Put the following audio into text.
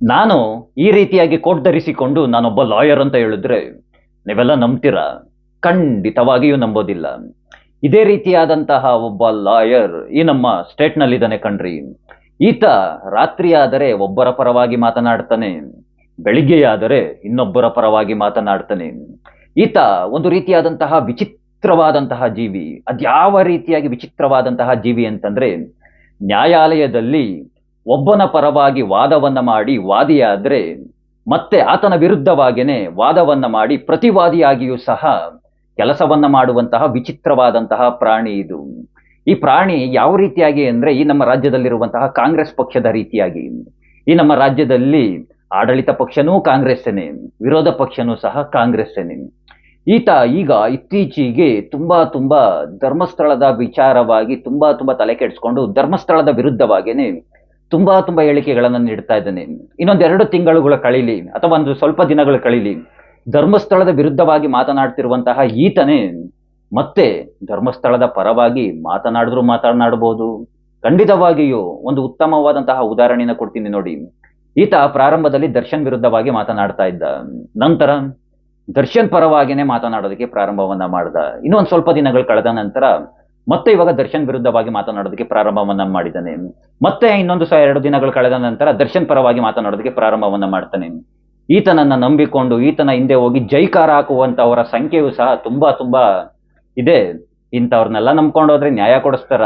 ನಾನು ಈ ರೀತಿಯಾಗಿ ಕೋಟ್ ಧರಿಸಿಕೊಂಡು ನಾನೊಬ್ಬ ಲಾಯರ್ ಅಂತ ಹೇಳಿದ್ರೆ ನೀವೆಲ್ಲ ನಂಬ್ತೀರಾ? ಖಂಡಿತವಾಗಿಯೂ ನಂಬೋದಿಲ್ಲ. ಇದೇ ರೀತಿಯಾದಂತಹ ಒಬ್ಬ ಲಾಯರ್ ಈ ನಮ್ಮ ಸ್ಟೇಟ್ನಲ್ಲಿದ್ದಾನೆ ಕಣ್ರಿ. ಈತ ರಾತ್ರಿಯಾದರೆ ಒಬ್ಬರ ಪರವಾಗಿ ಮಾತನಾಡ್ತಾನೆ, ಬೆಳಿಗ್ಗೆಯಾದರೆ ಇನ್ನೊಬ್ಬರ ಪರವಾಗಿ ಮಾತನಾಡ್ತಾನೆ. ಈತ ಒಂದು ರೀತಿಯಾದಂತಹ ವಿಚಿತ್ರವಾದಂತಹ ಜೀವಿ. ಅದ್ಯಾವ ರೀತಿಯಾಗಿ ವಿಚಿತ್ರವಾದಂತಹ ಜೀವಿ ಅಂತಂದ್ರೆ ನ್ಯಾಯಾಲಯದಲ್ಲಿ ಒಬ್ಬನ ಪರವಾಗಿ ವಾದವನ್ನ ಮಾಡಿ ವಾದಿಯಾದ್ರೆ ಮತ್ತೆ ಆತನ ವಿರುದ್ಧವಾಗಿಯೇ ವಾದವನ್ನ ಮಾಡಿ ಪ್ರತಿವಾದಿಯಾಗಿಯೂ ಸಹ ಕೆಲಸವನ್ನ ಮಾಡುವಂತಹ ವಿಚಿತ್ರವಾದಂತಹ ಪ್ರಾಣಿ ಇದು. ಈ ಪ್ರಾಣಿ ಯಾವ ರೀತಿಯಾಗಿ ಅಂದ್ರೆ ಈ ನಮ್ಮ ರಾಜ್ಯದಲ್ಲಿರುವಂತಹ ಕಾಂಗ್ರೆಸ್ ಪಕ್ಷದ ರೀತಿಯಾಗಿ. ಈ ನಮ್ಮ ರಾಜ್ಯದಲ್ಲಿ ಆಡಳಿತ ಪಕ್ಷನೂ ಕಾಂಗ್ರೆಸ್ಸೇನೆ, ವಿರೋಧ ಪಕ್ಷನೂ ಸಹ ಕಾಂಗ್ರೆಸ್ಸೇನೆ. ಈತ ಈಗ ಇತ್ತೀಚೆಗೆ ತುಂಬಾ ತುಂಬಾ ಧರ್ಮಸ್ಥಳದ ವಿಚಾರವಾಗಿ ತುಂಬಾ ತುಂಬಾ ತಲೆ ಕೆಡಿಸ್ಕೊಂಡು ಧರ್ಮಸ್ಥಳದ ವಿರುದ್ಧವಾಗೇನೆ ತುಂಬಾ ತುಂಬಾ ಹೇಳಿಕೆಗಳನ್ನು ನೀಡ್ತಾ ಇದ್ದಾನೆ. ಇನ್ನೊಂದೆರಡು ತಿಂಗಳುಗಳ ಕಳೀಲಿ, ಅಥವಾ ಒಂದು ಸ್ವಲ್ಪ ದಿನಗಳು ಕಳೀಲಿ, ಧರ್ಮಸ್ಥಳದ ವಿರುದ್ಧವಾಗಿ ಮಾತನಾಡ್ತಿರುವಂತಹ ಈತನೇ ಮತ್ತೆ ಧರ್ಮಸ್ಥಳದ ಪರವಾಗಿ ಮಾತನಾಡಿದ್ರು ಮಾತನಾಡಬಹುದು ಖಂಡಿತವಾಗಿಯೂ ಒಂದು ಉತ್ತಮವಾದಂತಹ ಉದಾಹರಣೆಯನ್ನು ಕೊಡ್ತೀನಿ ನೋಡಿ. ಈತ ಪ್ರಾರಂಭದಲ್ಲಿ ದರ್ಶನ್ ವಿರುದ್ಧವಾಗಿ ಮಾತನಾಡ್ತಾ ಇದ್ದ. ನಂತರ ದರ್ಶನ್ ಪರವಾಗಿನೇ ಮಾತನಾಡೋದಕ್ಕೆ ಪ್ರಾರಂಭವನ್ನ ಮಾಡ್ದ. ಇನ್ನೊಂದು ಸ್ವಲ್ಪ ದಿನಗಳು ಕಳೆದ ನಂತರ ಮತ್ತೆ ಇವಾಗ ದರ್ಶನ್ ವಿರುದ್ಧವಾಗಿ ಮಾತನಾಡೋದಕ್ಕೆ ಪ್ರಾರಂಭವನ್ನ ಮಾಡಿದ್ದಾನೆ. ಮತ್ತೆ ಇನ್ನೊಂದು ಸಹ ಎರಡು ದಿನಗಳು ಕಳೆದ ನಂತರ ದರ್ಶನ್ ಪರವಾಗಿ ಮಾತನಾಡೋದಕ್ಕೆ ಪ್ರಾರಂಭವನ್ನ ಮಾಡ್ತಾನೆ. ಈತನನ್ನ ನಂಬಿಕೊಂಡು, ಈತನ ಹಿಂದೆ ಹೋಗಿ ಜೈಕಾರ ಹಾಕುವಂತವರ ಸಂಖ್ಯೆಯು ಸಹ ತುಂಬಾ ತುಂಬಾ ಇದೆ. ಇಂಥವ್ರನ್ನೆಲ್ಲ ನಂಬ್ಕೊಂಡು ಹೋದ್ರೆ ನ್ಯಾಯ ಕೊಡಿಸ್ತಾರ?